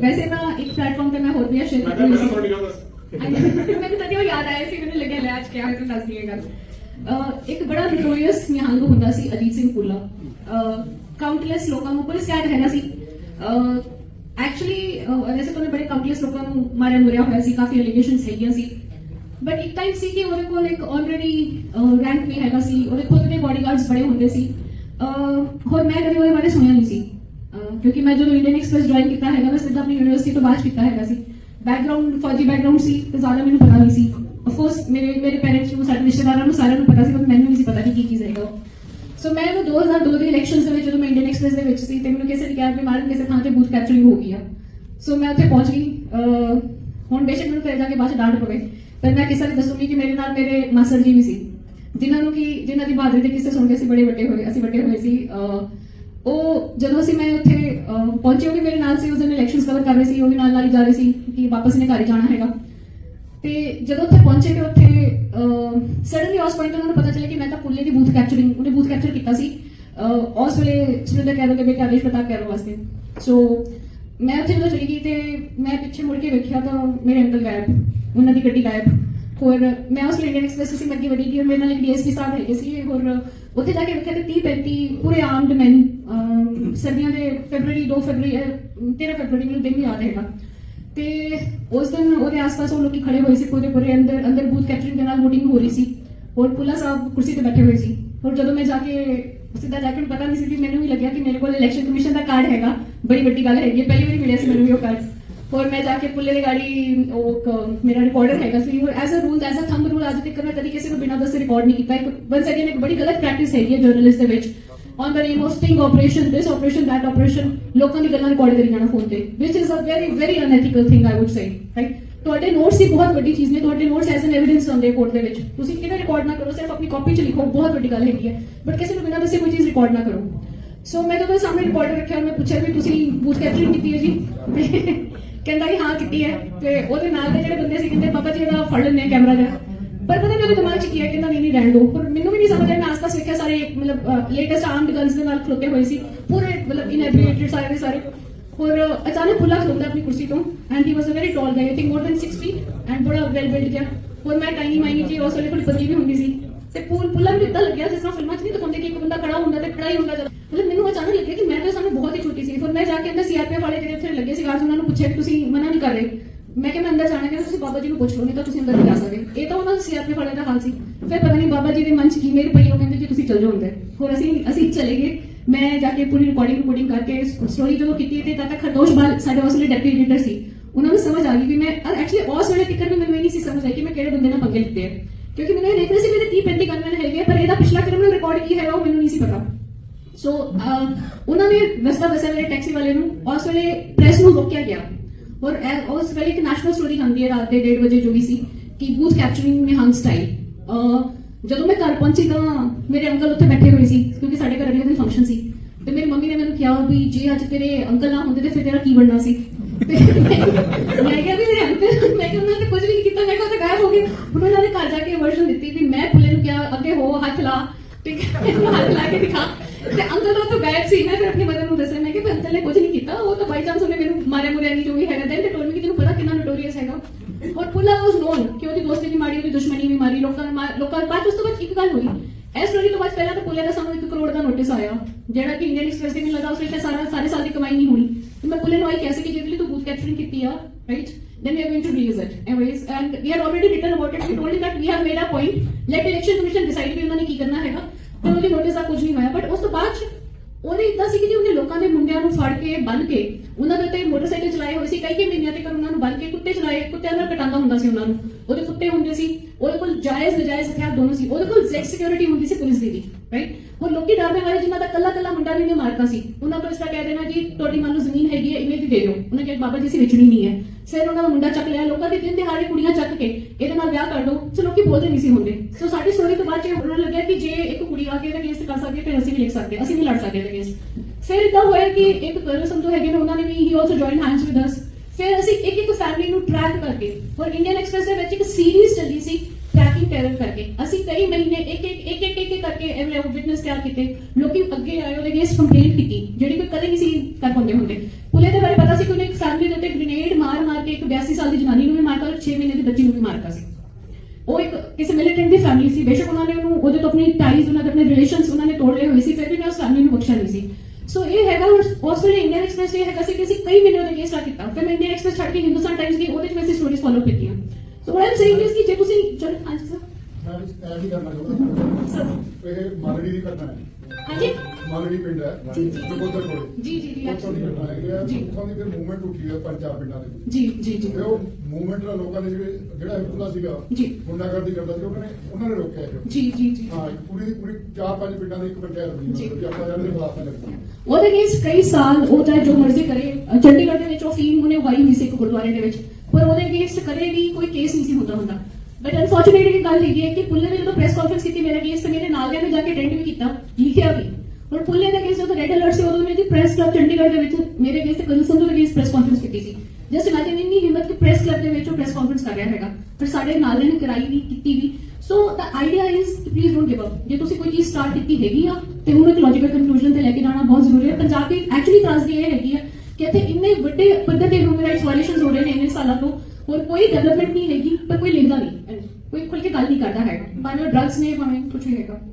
ਵੈਸੇ ਤਾਂ ਇੱਕ ਪਲੇਟਫਾਰਮ ਤੇ ਮੈਂ ਹੋਰ ਵੀ ਸ਼ੇਅਰ ਮੈਂ ਕੀਤੀ ਗੱਲ ਦੱਸ ਮੈਨੂੰ ਤਾਂ ਉਹ ਯਾਦ ਆਇਆ ਸੀ ਮੈਨੂੰ ਲੱਗਿਆ ਲੈ ਅੱਜ ਕਿਹਾ ਤਾਂ ਦੱਸ ਦਈਏ ਗੱਲ ਇੱਕ ਬੜਾ ਨੋਟੋਰੀਅਸ ਨਿਹੰਗ ਹੁੰਦਾ ਸੀ ਅਜੀਤ ਸਿੰਘ ਪੁੱਲਾ ਕਾਊਂਟਲੈਸ ਲੋਕਾਂ ਨੂੰ ਪੁਲਿਸ ਕੈਦ ਹੈਗਾ ਸੀ ਐਕਚੁਅਲੀ ਵੈਸੇ ਤਾਂ ਬੜੇ ਕਾਊਂਟਲੈਸ ਲੋਕਾਂ ਨੂੰ ਮਾਰਿਆ ਮੁਰਿਆ ਹੋਇਆ ਸੀ ਕਾਫੀ ਅਲੀਗੇਸ਼ਨਸ ਹੈਗੀਆਂ ਸੀ ਬਟ ਇੱਕ ਟਾਈਮ ਸੀ ਕਿ ਉਹਦੇ ਕੋਲ ਇੱਕ ਆਲਰੇਡੀ ਰੈਂਕ ਵੀ ਹੈਗਾ ਸੀ ਉਹਦੇ ਖੁਦ ਦੇ ਬਾਡੀਗਾਰਡਸ ਬੜੇ ਹੁੰਦੇ ਸੀ ਹੋਰ ਮੈਂ ਕਦੇ ਉਹਦੇ ਬਾਰੇ ਸੁਣਿਆ ਨਹੀਂ ਸੀ ਕਿਉਂਕਿ ਮੈਂ ਜਦੋਂ ਇੰਡੀਅਨ ਐਕਸਪ੍ਰੈਸ ਜੁਆਇਨ ਕੀਤਾ ਹੈਗਾ, ਮੈਂ ਸਿੱਧਾ ਆਪਣੀ ਯੂਨੀਵਰਸਿਟੀ ਤੋਂ ਬਾਅਦ ਕੀਤਾ ਹੈਗਾ ਸੀ। ਬੈਕਗ੍ਰਾਉਂਡ ਫੌਜੀ ਬੈਕਗ੍ਰਾਉਂਡ ਸੀ, ਤੇ ਜ਼ਿਆਦਾ ਮੈਨੂੰ ਪਤਾ ਨਹੀਂ ਸੀ। ਆਫ ਕੋਰਸ ਮੇਰੇ ਮੇਰੇ ਪੈਰੈਂਟਸ ਨੂੰ, ਸਾਡੇ ਰਿਸ਼ਤੇਦਾਰਾਂ ਨੂੰ ਸਾਰਿਆਂ ਨੂੰ ਪਤਾ ਸੀ ਪਰ ਮੈਨੂੰ ਨਹੀਂ ਸੀ ਪਤਾ ਕਿ ਕੀ ਚੀਜ਼ ਹੈਗਾ ਉਹ। ਸੋ ਮੈਂ ਉਹ 2002 ਦੇ ਇਲੈਕਸ਼ਨਸ ਦੇ ਵਿੱਚ, ਜਦੋਂ ਮੈਂ ਇੰਡੀਅਨ ਐਕਸਪ੍ਰੈਸ ਦੇ ਵਿੱਚ ਸੀ, ਤੇ ਮੈਨੂੰ ਕਿਸੇ ਨੇ ਕਿਹਾ ਕਿ ਮਾਰਨ ਕਿਸੇ ਥਾਂ ਤੇ ਬੂਥ ਕੈਪਚਰਿੰਗ ਹੋ ਗਈ ਆ। ਸੋ ਮੈਂ ਉੱਥੇ ਪਹੁੰਚ ਗਈ। ਹੁਣ ਬੇਸ਼ੱਕ ਮੈਨੂੰ ਫਿਰ ਜਾ ਕੇ ਬਾਅਦ ਚ ਡਾਂਟ ਪਵੇ, ਪਰ ਮੈਂ ਕਿਸੇ ਨੂੰ ਦੱਸੂਗੀ ਕਿ ਮੇਰੇ ਨਾਲ ਮੇਰੇ ਮਾਸਰ ਜੀ ਵੀ ਸੀ। ਜਿਨ੍ਹਾਂ ਨੂੰ ਕਿ, ਜਿਨ੍ਹਾਂ ਦੀ ਬਹਾਦਰੀ ਦੇ ਕਿਸੇ ਸੁਣ ਕੇ ਅਸੀਂ ਬੜੇ ਵੱਡੇ ਹੋਏ, ਅਸੀਂ ਵੱਡੇ ਹੋਏ ਸੀ। ਉਹ ਜਦੋਂ ਅਸੀਂ ਮੈਂ ਉੱਥੇ ਪਹੁੰਚੇ ਪਹੁੰਚੀ ਉਹ ਵੀ ਮੇਰੇ ਨਾਲ ਸੀ, ਉਸ ਦਿਨ ਇਲੈਕਸ਼ਨਸ ਕਵਰ ਕਰ ਰਹੇ ਸੀ ਉਹ ਵੀ ਨਾਲ ਨਾਲ ਹੀ ਜਾ ਰਹੇ ਸੀ ਕਿ ਵਾਪਸ ਨੇ ਘਰ ਜਾਣਾ ਹੈਗਾ। ਤੇ ਜਦੋਂ ਉੱਥੇ ਪਹੁੰਚੇ ਤੇ ਉੱਥੇ ਸਡਨਲੀ ਉਸ ਪੁਆਇੰਟ ਉਹਨਾਂ ਨੂੰ ਪਤਾ ਚੱਲਿਆ ਕਿ ਮੈਂ ਤਾਂ ਪੁੱਲੇ ਦੀ ਬੂਥ ਕੈਪਚਰਿੰਗ ਉਹਨੇ ਬੂਥ ਕੈਪਚਰ ਕੀਤਾ ਸੀ। ਉਸ ਵੇਲੇ ਸੁਰਿੰਦਰ ਕਹਿ ਦੇ ਬੇਟਾ ਆਦੇਸ਼ ਪ੍ਰਤਾਪ ਕੈਰੋ ਵਾਸਤੇ। ਸੋ ਮੈਂ ਉੱਥੇ ਜਦੋਂ ਚਲੀ ਗਈ ਤੇ ਮੈਂ ਪਿੱਛੇ ਮੁੜ ਕੇ ਵੇਖਿਆ ਤਾਂ ਮੇਰੇ ਅੰਕਲ ਗਾਇਬ, ਉਹਨਾਂ ਦੀ ਗੱਡੀ ਗਾਇਬ। ਹੋਰ ਮੈਂ ਉਸ ਇੰਡੀਅਨ ਐਕਸਪ੍ਰੈਸ ਸੀ ਮੱਗੀ ਵੱਡੀ ਗਈ ਔਰ ਮੇਰੇ ਨਾਲ ਇੱਕ ਡੀਐਸਪੀ ਸਾਹਿਬ ਹੈਗੇ ਸੀ, ਹੋਰ ਉੱਥੇ ਜਾ ਕੇ ਵੇਖਿਆ ਤੇ 30 35 ਪੂਰੇ ਆਰਮਡ ਮੈਨ ਸਰਦੀਆਂ ਦੇ ਫੈਬਰੂਰੀ 2 ਫੈਬਰੂਰੀ ਅਹ, 13 ਫੈਬਰੂਰੀ ਮੈਨੂੰ ਦਿਨ ਯਾਦ ਹੈਗਾ। ਤੇ ਉਸ ਦਿਨ ਉਹਦੇ ਆਸ-ਪਾਸ ਉਹ ਲੋਕੀ ਖੜੇ ਹੋਏ ਸੀ ਪੂਰੇ ਪੂਰੇ ਅੰਦਰ ਅੰਦਰ ਬੂਥ ਕੈਪਚਰਿੰਗ ਦੇ ਨਾਲ VOTING ਹੋ ਰਹੀ ਸੀ। ਔਰ ਪੁਲਾ ਸਾਹਿਬ ਕੁਰਸੀ ਤੇ ਬੈਠੇ ਹੋਏ ਸੀ। ਹੋਰ ਜਦੋਂ ਮੈਂ ਜਾ ਕੇ ਸਿੱਧਾ ਜਾ ਕੇ ਮੈਨੂੰ ਪਤਾ ਨਹੀਂ ਸੀ ਕਿ ਮੈਨੂੰ ਵੀ ਲੱਗਿਆ ਕਿ ਮੇਰੇ ਕੋਲ ਇਲੈਕਸ਼ਨ ਕਮਿਸ਼ਨ ਦਾ ਕਾਰਡ ਹੈਗਾ। ਬੜੀ ਵੱਡੀ ਗੱਲ ਹੈਗੀ ਹੈ ਪਹਿਲੀ ਵਾਰੀ ਮਿਲਿਆ ਸੀ ਮੈਨੂੰ ਵੀ ਉਹ ਕਾਰਡ ਹੋਰ ਮੈਂ ਜਾ ਕੇ ਪੁੱਲੇ ਦੀ ਗਾੜੀ, ਉਹ ਮੇਰਾ ਰਿਕਾਰਡਰ ਹੈਗਾ ਸੀ ਹੋਰ as a rule as a thumb rule ਅੱਜ ਤੱਕ ਮੈਂ ਕਦੀ ਕਿਸੇ ਨੂੰ ਬਿਨਾਂ ਦੱਸੇ ਰਿਕਾਰਡ ਨਹੀਂ ਕੀਤਾ। ਵਨਸ ਅਗੇਨ ਇੱਕ ਬੜੀ ਗਲਤ ਪ੍ਰੈਕਟਿਸ ਹੈਗੀ ਹੈ ਜਰਨਲਿਸਟ ਦੇ ਵਿੱਚ। On the name of sting operation this operation that operation ਲੋਕਾਂ ਦੀ ਗੱਲਾਂ ਰਿਕਾਰਡ ਕਰੀ ਜਾਣਾ ਫੋਨ ਤੇ ਵਿਚ is a very very unethical thing I would say right ਤੁਹਾਡੇ ਨੋਟਸ ਹੀ ਬਹੁਤ ਵੱਡੀ ਚੀਜ਼ ਨੇ, ਤੁਹਾਡੇ ਨੋਟਸ ਐਜ਼ ਐਨ ਐਵੀਡੈਂਸ ਹੁੰਦੇ ਕੋਰਟ ਦੇ ਵਿੱਚ। ਤੁਸੀਂ ਕਿਹਨੇ ਰਿਕਾਰਡ ਨਾ ਕਰੋ, ਸਿਰਫ ਆਪਣੀ ਕਾਪੀ 'ਚ ਲਿਖੋ, ਬਹੁਤ ਵੱਡੀ ਗੱਲ ਹੈਗੀ ਹੈ। ਬਟ ਕਿਸੇ ਨੂੰ ਬਿਨਾਂ ਦੱਸੇ ਕੋਈ ਚੀਜ਼ ਰਿਕਾਰਡ ਨਾ ਕਰੋ। ਸੋ ਮੈਂ ਜਦੋਂ ਸਾਹਮਣੇ ਰਿਕਾਰਡਰ ਰੱਖਿਆ, ਮੈਂ ਪੁੱਛਿਆ ਵੀ ਤੁਸੀਂ ਬੂਥ ਕੈਪਚਰਿੰਗ ਕੀਤੀ ਹੈ ਜੀ? ਕਹਿੰਦਾ ਕਿ ਹਾਂ ਕੀਤੀ ਹੈ ਤੇ ਉਹਦੇ ਨਾਲ ਦੇ ਜਿਹੜੇ ਬੰਦੇ ਸੀ ਕਹਿੰਦੇ ਬਾਬਾ ਜੀ, ਇਹਦਾ ਫੜ ਲੈਣੇ ਕੈਮਰਾ ਜਰਾ ਪਰ ਪਤਾ ਨਹੀਂ ਉਹਦੇ ਦਿਮਾਗ 'ਚ ਕੀ ਹੈ, ਕਹਿੰਦਾ, ਨਹੀਂ ਨਹੀਂ, ਰਹਿਣ ਦਿਓ ਪਰ ਮੈਨੂੰ ਵੀ ਨਹੀਂ ਸਮਝ ਆਇਆ, ਮੈਂ ਆਸ-ਪਾਸ ਵੇਖਿਆ ਸਾਰੇ, ਮਤਲਬ ਲੇਟੈਸਟ ਆਰਮਡ ਗਨਸ ਦੇ ਨਾਲ ਖਲੋਤੇ ਹੋਏ ਸੀ, ਪੂਰੇ, ਮਤਲਬ ਇਨਐਬੀਏਟਡ ਸਾਰੇ ਸਾਰੇ। ਔਰ ਅਚਾਨਕ ਪੁੱਲਾ ਖਲੋਤਾ ਆਪਣੀ ਕੁਰਸੀ ਤੋਂ and he was a very tall guy I think more than 6 feet and ਬੜਾ ਵੈਲ ਬਿਲਡ ਗਿਆ ਔਰ ਮੈਂ ਟਾਈਨੀ ਮਾਈਨੀ ਜੀ ਉਸ ਵੇਲੇ ਕੋਈ ਪਤਲੀ ਵੀ ਹੁੰਦੀ ਸੀ। ਤੇ ਪੂਲ ਪੁੱਲਾ ਵੀ ਇਦਾਂ ਲੱਗਿਆ ਜਿਸ ਤਰ੍ਹਾਂ ਫਿਲਮਾਂ 'ਚ ਨਹੀਂ ਦਿਖਾਉਂਦੇ ਕਿ ਇੱਕ ਬੰਦਾ ਖੜਾ ਹੁੰਦਾ ਤੇ ਖੜਾ ਹੀ ਹੁੰਦਾ ਮਤਲਬ ਮੈਨੂੰ ਅਚਾਨਕ ਲੱਗਿਆ ਕਿ ਮੈਂ ਤਾਂ ਸਾਨੂੰ ਬਹੁਤ ਫਿਰ ਮੈਂ ਜਾ ਕੇ ਅੰਦਰ ਸੀਆਰਪੀਐਫ ਵਾਲੇ ਜਿਹੜੇ ਉੱਥੇ ਲੱਗੇ ਸੀ ਗਾਰਡਸ ਉਹਨਾਂ ਨੂੰ ਪੁੱਛਿਆ ਕਿ ਤੁਸੀਂ ਮਨਾ ਨਹੀਂ ਕਰ ਰਹੇ। ਮੈਂ ਕਿਹਾ ਮੈਂ ਅੰਦਰ ਜਾਣਾ ਕਿ ਤੁਸੀਂ ਬਾਬਾ ਜੀ ਨੂੰ ਪੁੱਛ ਲਓ ਨਹੀਂ ਤਾਂ ਤੁਸੀਂ ਅੰਦਰ ਨਹੀਂ ਜਾ ਸਕਦੇ। ਇਹ ਤਾਂ ਉਹਨਾਂ ਸੀਆਰਪੀਐਫ ਵਾਲੇ ਦਾ ਹਾਲ ਸੀ। ਫਿਰ ਪਤਾ ਨਹੀਂ ਬਾਬਾ ਜੀ ਦੇ ਮਨ 'ਚ ਕੀ ਮੇਰੇ ਪਈ ਉਹ ਕਹਿੰਦੇ ਕਿ ਤੁਸੀਂ ਚੱਲ ਜਾਓ ਅੰਦਰ। ਹੋਰ ਅਸੀਂ ਅਸੀਂ ਚਲੇ ਗਏ। ਮੈਂ ਜਾ ਕੇ ਪੂਰੀ ਰਿਕਾਰਡਿੰਗ ਰਿਕਾਰਡਿੰਗ ਕਰਕੇ ਸਟੋਰੀ ਜਦੋਂ ਕੀਤੀ ਤੇ ਤਦ ਤੱਕ ਖਰਦੋਸ਼ ਬਾਲ ਸਾਡੇ ਉਸ ਵੇਲੇ ਡਿਪਟੀ ਐਡੀਟਰ ਸੀ। ਉਹਨਾਂ ਨੂੰ ਸਮਝ ਆ ਗਈ ਕਿ ਮੈਂ ਐਕਚੁਅਲੀ ਉਸ ਵੇਲੇ ਤੱਕ ਵੀ ਮੈਨੂੰ ਇਹ ਨਹੀਂ ਸੀ ਸਮਝ ਆਈ ਕਿ ਮੈਂ ਕਿਹੜੇ ਬੰਦੇ ਨਾਲ ਪੰਗੇ ਲਿੱਤੇ ਆ। ਕਿਉਂਕਿ ਮੈਨੂੰ ਇਹ ਦੇਖਦੇ ਸੀ ਮੇਰੇ 30 35 ਗਨਮੈਨ ਹੈਗੇ ਆ, ਪਰ ਇਹਦਾ ਪਿਛਲਾ ਕ੍ਰਿਮੀਨਲ ਰਿਕਾਰਡ ਕੀ ਹੈ ਉਹ ਮੈਨੂੰ ਨਹੀਂ ਸੀ ਪਤਾ। ਸੋ uh, ਉਹਨਾਂ ਨੇ ਰਸਤਾ ਦੱਸਿਆ ਮੇਰੇ ਟੈਕਸੀ ਵਾਲੇ ਨੂੰ ਉਸ ਵੇਲੇ ਪ੍ਰੈਸ ਨੂੰ ਰੋਕਿਆ ਗਿਆ। ਔਰ ਉਸ ਵੇਲੇ ਇੱਕ ਨੈਸ਼ਨਲ ਸਟੋਰੀ ਆਉਂਦੀ ਹੈ, ਰਾਤ ਦੇ 1:30 ਵਜੇ ਜੋ ਵੀ ਸੀ, ਕਿ ਬੂਥ ਕੈਪਚਰਿੰਗ ਨੇ ਹੰਗ ਸਟਾਈਲ ਜਦੋਂ ਮੈਂ ਘਰ ਪਹੁੰਚੀ ਤਾਂ ਮੇਰੇ ਅੰਕਲ ਉੱਥੇ ਬੈਠੇ ਹੋਏ ਸੀ, ਕਿਉਂਕਿ ਸਾਡੇ ਘਰ ਅਗਲੇ ਦਿਨ ਫੰਕਸ਼ਨ ਸੀ। ਤੇ ਮੇਰੀ ਮੰਮੀ ਨੇ ਮੈਨੂੰ ਕਿਹਾ ਵੀ ਜੇ ਅੱਜ ਤੇਰੇ ਅੰਕਲ ਨਾ ਹੁੰਦੇ ਤੇ ਫਿਰ ਤੇਰਾ ਕੀ ਬਣਨਾ ਸੀ? ਤੇ ਮੈਂ ਕਿਹਾ ਵੀ ਮੇਰੇ ਅੰਕਲ, ਮੈਂ ਕਿਹਾ ਉਹਨਾਂ ਨੇ ਕੁਝ ਵੀ ਨਹੀਂ ਕੀਤਾ, ਮੈਂ ਕਿਹਾ ਉਹ ਤਾਂ ਗਾਇਬ ਹੋ ਗਏ। ਉਹਨਾਂ ਨੇ ਘਰ ਜਾ ਕੇ ਵਰਸ਼ਨ ਦਿੱਤੀ ਵੀ ਮੈਂ ਪੁੱਲੇ ਨੂੰ ਕਿਹਾ, ਅੱਗੇ ਹੋ, ਹੱਥ ਲਾ। ਤੇ ਹੱਥ ਲਾ ਕੇ ਦਿਖਾ। ਤੇ ਅੰਕਲ ਉਹ ਤਾਂ ਗਾਇਬ ਸੀ ਮੈਂ, ਫਿਰ ਆਪਣੀ ਮਦਰ ਨੂੰ ਦੱਸਿਆ, ਮੈਂ ਕਿ ਅੰਕਲ ਨੇ ਕੁਝ ਨਹੀਂ ਕੀਤਾ, ਉਹ ਤਾਂ ਬਾਈ ਚਾਂਸ ਉਹਨੇ ਮੈਨੂੰ ਮਾਰਿਆ ਮੁਰਿਆ ਨਹੀਂ, ਜੋ ਵੀ ਹੈਗਾ ਦੈਨ ਤੇ ਟੋਲ ਮੀ ਕਿ ਤੈਨੂੰ ਪਤਾ ਕਿੰਨਾ ਨੋਟੋਰੀਅਸ ਹੈਗਾ ਔਰ ਪੁੱਲਾ ਵਾਸ ਨੋਨ ਕਿ ਉਹਦੀ ਦੋਸਤੀ ਵੀ ਮਾਰੀ, ਉਹਦੀ ਦੁਸ਼ਮਣੀ ਵੀ ਮਾਰੀ, ਲੋਕਾਂ ਨੇ ਲੋਕਾਂ ਦੇ ਬਾਅਦ ਉਸ ਤੋਂ ਬਾਅਦ ਇੱਕ ਗੱਲ ਹੋਈ। ਇਸ ਸਟੋਰੀ ਤੋਂ ਬਾਅਦ ਪਹਿਲਾਂ ਤਾਂ ਪੁੱਲੇ ਦਾ ਸਾਨੂੰ 1 ਕਰੋੜ ਦਾ ਨੋਟਿਸ ਆਇਆ, ਜਿਹੜਾ ਕਿ ਇੰਡੀਅਨ ਐਕਸਪ੍ਰੈਸ ਦੇ ਮੈਨੂੰ ਲੱਗਾ ਉਸ ਵਿੱਚ ਸਾਰਾ ਸਾਰੇ ਸਾਲ ਦੀ ਕਮਾਈ ਨਹੀਂ ਹੋਣੀ। ਤੇ ਮੈਂ ਪੁੱਲੇ ਨੂੰ ਆਈ ਕਿਹਾ ਸੀ ਕਿ ਜਿਹਦੇ ਲਈ ਤੂੰ ਬੂਥ ਕੈਪਚਰਿੰਗ ਕੀਤੀ ਆ right then we are going to release it, anyways, and we are already written about it, we told him that we have made a point, let election commission decide ਵੀ ਉਹਨਾਂ ਨੇ ਕੀ ਕਰਨਾ ਹੈਗਾ ਤੇ notice ਦਾ ਕੁਝ ਨਹੀਂ ਹੋਇਆ ਬਟ ਉਸ ਤੋਂ ਬਾਅਦ 'ਚ ਉਹਨੇ ਇਦਾਂ ਸੀ ਕਿ ਜੀ ਉਹਨੇ ਲੋਕਾਂ ਦੇ ਮੁੰਡਿਆਂ ਨੂੰ ਫੜ ਕੇ ਬੰਨ ਕੇ ਉਹਨਾਂ ਦੇ ਉੱਤੇ ਮੋਟਰਸਾਈਕਲ ਚਲਾਏ ਹੋਏ ਸੀ, ਕਈ ਕਈ ਮਹੀਨਿਆਂ ਤੱਕ ਉਹਨਾਂ ਨੂੰ ਬੰਨ ਕੇ ਕੁੱਤੇ ਚਲਾਏ, ਕੁੱਤਿਆਂ ਨਾਲ ਕਟਾਉਂਦਾ ਹੁੰਦਾ ਸੀ ਉਹਨਾਂ ਨੂੰ। ਉਹਦੇ ਕੁੱਤੇ ਹੁੰਦੇ ਸੀ, ਉਹਦੇ ਕੋਲ ਜਾਇਜ਼ ਨਜਾਇਜ਼ ਹਥਿਆਰ ਦੋਨੋਂ ਸੀ, ਉਹਦੇ ਕੋਲ ਜ਼ੈਕ ਸਿਕਿਉਰਿਟੀ ਹੁੰਦੀ ਸੀ ਪੁਲਿਸ ਦੀ ਵੀ। ਰਾਈਟ ਹੁਣ ਲੋਕੀ ਡਰਦੇ ਮਾਰੇ ਜਿਨ੍ਹਾਂ ਦਾ ਕੱਲਾ ਕੱਲਾ ਮੁੰਡਾ ਵੀ ਨਹੀਂ ਮਾਰਦਾ ਸੀ। ਉਹਨਾਂ ਤੋਂ ਇਸ ਤਰ੍ਹਾਂ ਕਹਿ ਦੇਣਾ ਜੀ, ਤੁਹਾਡੀ ਮੰਨ ਲਓ ਜ਼ਮੀਨ ਹੈਗੀ ਹੈ ਇਵੇਂ ਦੀ ਦੇ ਦਿਓ। ਉਹਨੇ ਕਿਹਾ, ਬਾਬਾ ਜੀ, ਅਸੀਂ ਵੇਚਣੀ ਨਹੀਂ ਹੈ। ਫਿਰ ਉਹਨਾਂ ਦਾ ਮੁੰਡਾ ਚੱਕ ਲਿਆ। ਲੋਕਾਂ ਦੇ ਦਿਨ ਦਿਹਾੜੇ ਕੁੜੀਆਂ ਚੱਕ ਕੇ ਇਹਦੇ ਨਾਲ ਵਿਆਹ ਕਰ ਦਿਓ ਸੋ ਲੋਕੀ ਬੋਲਦੇ ਨਹੀਂ ਸੀ ਹੁੰਦੇ। ਸੋ ਸਾਡੀ ਸਟੋਰੀ ਤੋਂ ਬਾਅਦ ਚ ਉਹਨਾਂ ਲੱਗਿਆ ਕਿ ਜੇ ਇੱਕ ਕੁੜੀ ਆ ਕੇ ਇਹਦਾ ਕੇਸ ਕਰ ਸਕਦੀ ਹੈ, ਫਿਰ ਅਸੀਂ ਵੀ ਲਿਖ ਸਕਦੇ ਅਸੀਂ ਵੀ ਲੜ ਸਕਦੇ ਹਾਂ ਕੇਸ ਫਿਰ ਇਦਾਂ ਹੋਇਆ ਕਿ ਇੱਕ ਕਰੋ ਸੰਤੋ ਹੈਗੇ ਨੇ, ਉਹਨਾਂ ਨੇ ਵੀ ਹੀ also join hands with us ਫਿਰ ਅਸੀਂ ਇੱਕ ਇੱਕ ਫੈਮਿਲੀ ਨੂੰ ਟਰੈਕ ਕਰਕੇ, ਔਰ ਇੰਡੀਅਨ ਐਕਸਪ੍ਰੈਸ ਦੇ ਵਿੱਚ ਇੱਕ ਸੀਰੀਜ਼ ਚੱਲੀ ਸੀ ਟਰੈਕਿੰਗ ਟੈਰਰ ਕਰਕੇ। ਅਸੀਂ ਕਈ ਮਹੀਨੇ ਇੱਕ ਇੱਕ ਇੱਕ ਇੱਕ ਵਿਟਨੈਸ ਤਿਆਰ ਕੀਤੇ। ਲੋਕੀ ਅੱਗੇ ਆਏ, ਉਹਦੇ ਅਗੇਂਸਟ ਕੰਪਲੇਂਟ ਕੀਤੀ, ਜਿਹੜੀ ਕੋਈ ਕਦੇ ਨਹੀਂ ਸੀ ਕਰ ਹੁੰਦੇ ਪੁਲੇ ਦੇ ਬਾਰੇ ਪਤਾ ਸੀ ਕਿ ਉਹਨੇ ਇੱਕ ਫੈਮਿਲੀ ਦੇ ਉੱਤੇ ਗ੍ਰੇਨੇਡ ਮਾਰ ਮਾਰ ਕੇ ਇੱਕ 82 ਸਾਲ ਦੀ ਜਨਾਨੀ ਨੂੰ ਵੀ ਮਾਰਤਾ ਔਰ 6 ਮਹੀਨੇ ਦੀ ਬੱਚੀ ਨੂੰ ਵੀ ਮਾਰਤਾ ਸੀ। ਉਹ ਇੱਕ ਕਿਸੇ ਮਿਲੀਟੈਂਟ ਦੀ ਫੈਮਿਲੀ ਸੀ। ਬੇਸ਼ੱਕ ਉਹਨਾਂ ਨੇ ਉਹਨੂੰ ਉਹਦੇ ਤੋਂ ਆਪਣੀ ਟਾਈਜ਼ ਉਹਨਾਂ ਦੇ ਆਪਣੇ ਰਿਲੇਸ਼ਨਸ ਉਹਨਾਂ ਨੇ ਤੋੜ ਲਏ ਹੋਏ ਸੀ, ਫਿਰ ਵੀ ਮੈਂ ਉਸ ਫੈਮਿਲੀ ਨੂੰ ਬਖਸ਼ਿਆ ਨਹੀਂ ਸੀ। ਸੋ ਇਹ ਹੈਗਾ, ਉਸ- ਵੇਲੇ ਇੰਡੀਅਨ ਐਕਸਪ੍ਰੈਸ ਇਹ ਹੈਗਾ ਸੀ ਕਿ ਅਸੀਂ ਕਈ ਮਹੀਨੇ ਉਹਦੇ ਕੇਸ ਸਟਾਰਟ ਕੀਤਾ। ਫਿਰ ਮੈਂ ਇੰਡੀਅਨ ਐਕਸਪ੍ਰੈਸ ਛੱਡ ਕੇ ਹਿੰਦੁਸਤਾਨ ਟਾਈਮਸ ਗਈ ਉਹਦੇ ਵਿੱਚ ਮੈਂ ਸਟੋਰੀਜ਼ ਫਾਲੋ ਕੀਤੀਆਂ। ਸੋ ਵਾਟ ਆਮ ਸੇਇੰਗ ਇਸ ਕਿ ਜੇ ਤੁਸੀਂ ਚਲੋ, ਹਾਂਜੀ ਸਰ ਮੈਂ ਇਹ ਵੀ ਕਰਨਾ ਚਾਹੁੰਦਾ। ਸਰ ਇਹ ਮਾਲੜੀ ਦੀ ਘਟਨਾ ਹੈ। ਹਾਂਜੀ? ਮਾਲੜੀ ਪਿੰਡ ਹੈ। ਜੀ, ਜੀ। ਜਗੋਦਰ ਕੋਲੇ। ਜੀ ਜੀ ਜੀ ਉੱਥੋਂ ਦੀ ਘਟਨਾ ਹੈਗੀ ਹੈ। ਜੀ। ਉੱਥੋਂ ਦੀ ਫਿਰ ਮੂਵਮੈਂਟ ਉੱਠੀ ਹੈ ਪੰਜ ਚਾਰ ਪਿੰਡਾਂ ਦੇ ਵਿੱਚ। ਜੀ ਜੀ ਜੀ। ਤੇ ਉਹ ਮੂਵਮੈਂਟ ਦਾ ਲੋਕਾਂ ਨੇ ਜਿਹੜੇ ਜਿਹੜਾ ਹਿੰਦੂਲਾ ਸੀਗਾ ਜੀ। ਗੁੰਡਾਗਰਦੀ ਕਰਦਾ ਸੀ ਉਹਨਾਂ ਨੇ ਉਹਨਾਂ ਨੇ ਰੋਕਿਆ ਇਹ ਜੀ ਜੀ ਜੀ ਹਾਂ ਇੱਕ ਪੂਰੀ ਦੀ ਪੂਰੀ ਚਾਰ ਪੰਜ ਪਿੰਡਾਂ ਦੀ ਇੱਕ ਪੰਚਾਇਤ ਬਣੀ ਜੀ। ਮਤਲਬ ਕਿ ਆਪਾਂ ਜਾਣਦੇ ਖਿਲਾਫ ਨਹੀਂ। ਲੱਗਦੀ ਉਹਦੇ ਅਗੇਂਸਟ ਕਈ ਸਾਲ ਉਹ ਚਾਹੇ ਜੋ ਮਰਜ਼ੀ ਕਰੇ। ਅਹ ਚੰਡੀਗੜ੍ਹ ਦੇ ਵਿੱਚ ਉਹ ਫੀਮ ਉਹਨੇ ਉਗਾਈ ਹੋਈ ਸੀ ਇੱਕ ਗੁਰਦੁਆਰੇ ਦੇ ਵਿੱਚ। ਪਰ ਉਹਦੇ ਅਗੇਂਸਟ ਕਦੇ ਵੀ ਕੋਈ ਕੇਸ ਨਹੀਂ ਸੀ ਹੁੰਦਾ ਹੁੰਦਾ। ਬਟ ਅਨਫੋਰਚੂਨੇਟਲੀ ਗੱਲ ਹੈਗੀ ਹੈ ਕਿ ਪੁੱਲੇ ਨੇ ਜਦੋਂ ਪ੍ਰੈਸ ਕਾਨਫਰੰਸ ਕੀਤੀ ਮੇਰਾ ਕੇਸ ਤੇ ਮੇਰੇ ਨਾਲਿਆਂ ਦੇ ਨੇ ਜਾ ਕੇ ਅਟੈਂਡ ਵੀ ਕੀਤਾ, ਲਿਖਿਆ ਵੀ। ਹੁਣ ਪੁੱਲੇ ਦੇ ਕੇਸ ਜਦੋਂ ਰੈੱਡ ਅਲਰਟ ਸੀ, ਉਦੋਂ ਮੈਂ ਪ੍ਰੈਸ ਕਲੱਬ ਚੰਡੀਗੜ੍ਹ ਦੇ ਵਿੱਚ, ਮੇਰੇ ਕੇਸ ਤੇ ਕਲ ਸੰਧੂ ਦੇ ਪ੍ਰੈਸ ਕਾਨਫਰੰਸ ਕੀਤੀ ਸੀ। ਜਸਟ ਇਮੇਜਿਨ ਇੰਨੀ ਹਿੰਮਤ ਕਿ ਪ੍ਰੈਸ ਕਲੱਬ ਦੇ ਵਿੱਚ ਉਹ ਪ੍ਰੈਸ ਕਾਨਫਰੰਸ ਕਰ ਰਿਹਾ ਹੈਗਾ। ਫਿਰ ਸਾਡੇ ਨਾਲ ਦੇ ਨੇ ਕਰਾਈ ਵੀ, ਕੀਤੀ ਵੀ। So the idea is please don't give up ਜੇ ਤੁਸੀਂ ਕੋਈ ਚੀਜ਼ ਸਟਾਰਟ ਕੀਤੀ ਹੈਗੀ ਆ, ਤੇ ਉਹਨੂੰ ਇੱਕ ਲੌਜੀਕਲ ਕਨਕਲੂਜਨ ਤੇ ਲੈ ਕੇ ਜਾਣਾ ਬਹੁਤ ਜ਼ਰੂਰੀ ਹੈ। ਪੰਜਾਬ ਦੀ ਐਕਚੁਅਲੀ ਤਰਾਸਦੀ ਇਹ ਹੈਗੀ ਹੈ ਕਿ ਇੱਥੇ ਇੰਨੇ ਵੱਡੇ ਪੱਧਰ ਤੇ ਹਿਊਮਨ ਰਾਈਟਸ ਵਾਇਲੇਸ਼ਨਸ ਹੋ ਰਹੇ ਨੇ ਇੰਨੇ ਸਾਲਾਂ ਤੋਂ, ਹੋਰ ਕੋਈ ਡਿਵੈਲਪਮੈਂਟ ਨਹੀਂ ਹੈਗੀ, ਪਰ ਕੋਈ ਲੈਂਦਾ ਨਹੀਂ। ਕੋਈ ਖੁੱਲ ਕੇ ਗੱਲ ਨਹੀਂ ਕਰਦਾ ਹੈਗਾ। ਭਾਵੇਂ ਡਰੱਗਸ ਨੇ ਭਾਵੇਂ ਕੁਝ ਹੈਗਾ।